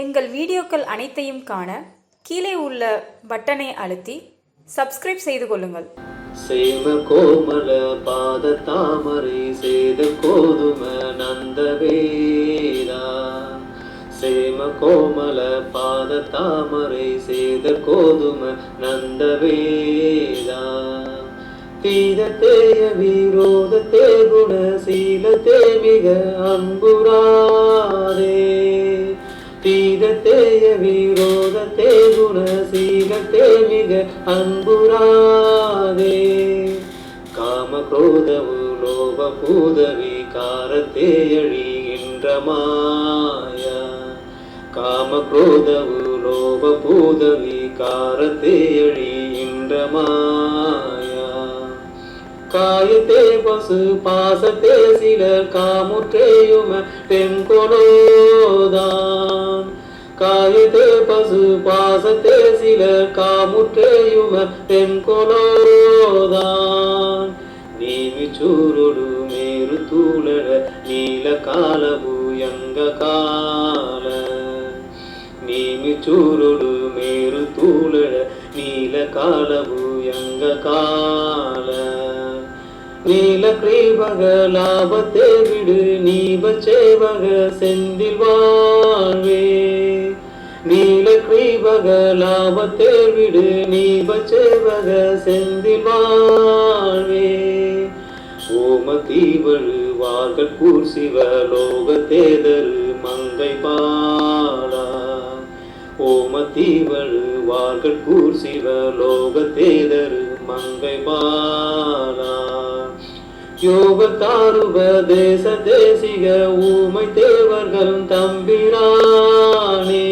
எங்கள் வீடியோக்கள் அனைத்தையும் காண கீழே உள்ள பட்டனை அழுத்தி சப்ஸ்கிரைப் செய்து கொள்ளுங்கள். சேம கோமல பாத தாமரை சேத கோதும நந்தவேதா. சேம கோமல பாத தாமரை சேத கோதும நந்தவேதா. தீத தேய விரோத தே குண சீல தே மிக அன்புராதே. தேய விரோத தே குண சீல தே மிக அன்புராதே. காம குரோதவு லோப பூதவி காரத்தேயழிகின்ற மாயா. காம குரோதவு லோப பூதவி காரத்தேயழிகின்ற மாயா. காயத்தே பசு பாசத்தே சில காமுற்றேயும தென்கொலோதான் காயதே பசு பாசத்தே சில காமுற்றேயும பெண்கொலோதான் நீவி சூருடு மேரு தூளட நீல காலபு எங்க கால. நீவி சூருடு மேரு தூளட நீல காலபு எங்க கால. நீல கிரீபக லாபத்தை விடு நீப சேவக செந்தில் வாழ்வே. கிரீபக லாபத்தை விடு நீ சேவக செந்தில் வாழ்வே. ஓம தீவழு வார்கள் கூர் சிவ லோக தேதரு மங்கை பாலா. ஓம தீவழு வார்கள் கூர் சிவ லோக தேதரு மங்கை பாலா. தேச தேசிக ஊமை தேவர்கள் தம்பிரானே.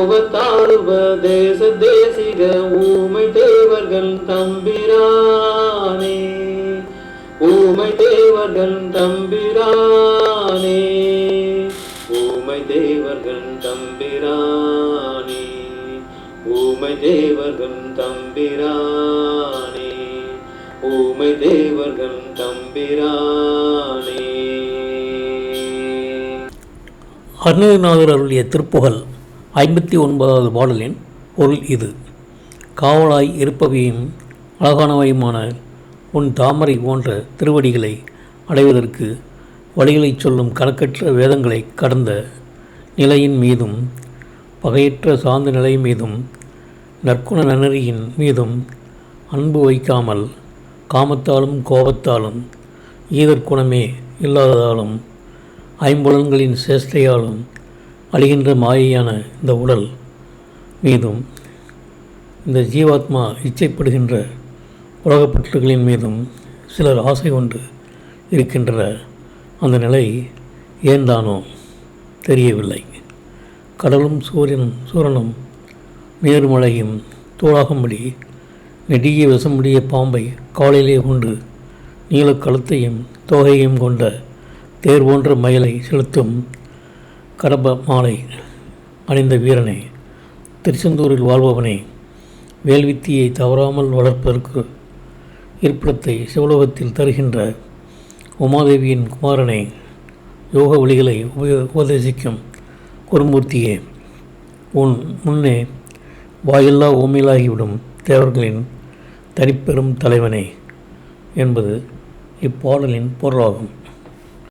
யோகத்தாருபதேச தேசிக ஊமை தேவர்கள் தம்பிரானே. ஊமை தேவர்கள் தம்பிரானே. ஊமை தேவர்கள் தம்பிரானே. ஊமை தேவர்கள் தம்பிரானே. ஊமை தேவர்கள் தம்பிரானே. அருணகிரிநாதர் அவருடைய திருப்புகழ் ஐம்பத்தி ஒன்பதாவது பாடலின் பொருள் இது. காவலாய் இருப்பவையும் அழகானவையுமான உன் தாமரை போன்ற திருவடிகளை அடைவதற்கு வழிகளைச் சொல்லும் கணக்கற்ற வேதங்களை கடந்த நிலையின் மீதும் பகையற்ற சார்ந்த நிலை மீதும் நற்குண நன்னறியின் மீதும் அன்பு வைக்காமல் காமத்தாலும் கோபத்தாலும் ஈதற்குணமே இல்லாததாலும் ஐம்புலன்களின் சேஷ்டையாலும் அழிகின்ற மாயையான இந்த உடல் மீதும் இந்த ஜீவாத்மா இச்சைப்படுகின்ற உலகப்பற்றுகளின் மீதும் சிலர் ஆசை கொண்டு இருக்கின்ற அந்த நிலை ஏன்தானோ தெரியவில்லை. கடலும் சூரியனும் சூரனும் மேருமழையும் தூளாகும்படி நெடிய விஷமுடிய பாம்பை காலிலே கொண்டு நீலக்கழுத்தையும் தோகையும் கொண்ட தேர் போன்ற மயிலை செலுத்தும் கடம்ப மாலை அணிந்த வீரனே திருச்செந்தூரில் வாழ்பவனே வேல்வித்தியை தவறாமல் வளர்ப்பதற்கு இருப்பிடத்தை சிவலோகத்தில் தருகின்ற உமாதேவியின் குமாரனை யோக வழிகளை உபயோ உபதேசிக்கும் குருமூர்த்தியே உன் முன்னே வாயில்லா ஓமையிலாகிவிடும் தேவர்களின் தனிப்பெரும் தலைவனே என்பது இப்பாடலின் பொருளாகும்.